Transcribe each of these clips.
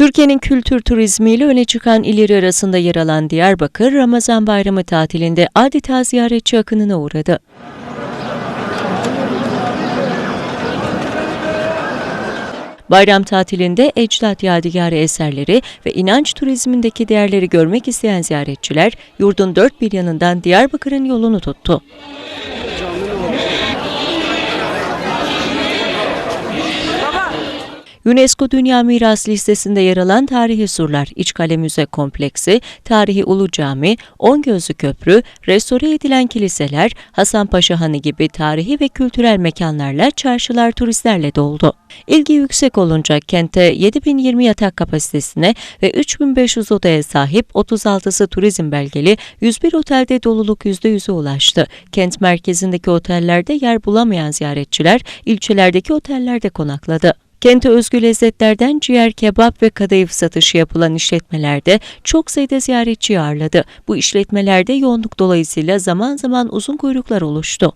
Türkiye'nin kültür turizmiyle öne çıkan illeri arasında yer alan Diyarbakır, Ramazan bayramı tatilinde adeta ziyaretçi akınına uğradı. Bayram tatilinde ecdat yadigarı eserleri ve inanç turizmindeki değerleri görmek isteyen ziyaretçiler yurdun dört bir yanından Diyarbakır'ın yolunu tuttu. UNESCO Dünya Miras listesinde yer alan Tarihi Surlar, İçkale Müze Kompleksi, Tarihi Ulu Cami, On Gözlü Köprü, restore edilen kiliseler, Hasanpaşa Hanı gibi tarihi ve kültürel mekanlarla çarşılar turistlerle doldu. İlgi yüksek olunca kente 7020 yatak kapasitesine ve 3500 odaya sahip 36'sı turizm belgeli 101 otelde doluluk %100'e ulaştı. Kent merkezindeki otellerde yer bulamayan ziyaretçiler ilçelerdeki otellerde konakladı. Kente özgü lezzetlerden ciğer, kebap ve kadayıf satışı yapılan işletmelerde çok sayıda ziyaretçi ağırladı. Bu işletmelerde yoğunluk dolayısıyla zaman zaman uzun kuyruklar oluştu.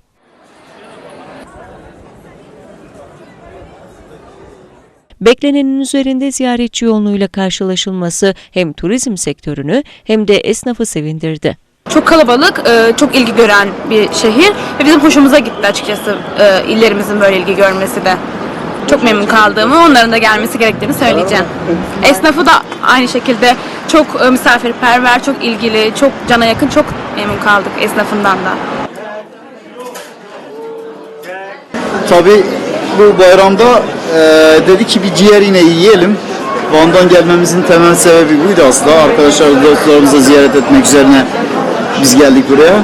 Beklenenin üzerinde ziyaretçi yoğunluğuyla karşılaşılması hem turizm sektörünü hem de esnafı sevindirdi. Çok kalabalık, e, çok ilgi gören bir şehir ve bizim hoşumuza gitti açıkçası e, illerimizin böyle ilgi görmesi de. Çok memnun kaldığımı, onların da gelmesi gerektiğini söyleyeceğim. Esnafı da aynı şekilde çok e, misafirperver, çok ilgili, çok cana yakın, çok memnun kaldık esnafından da. Tabii bu bayramda e, dedi ki bir ciğer yine yiyelim. Van'dan gelmemizin temel sebebi buydu aslında. Arkadaşlar, dostlarımızı ziyaret etmek üzerine biz geldik buraya.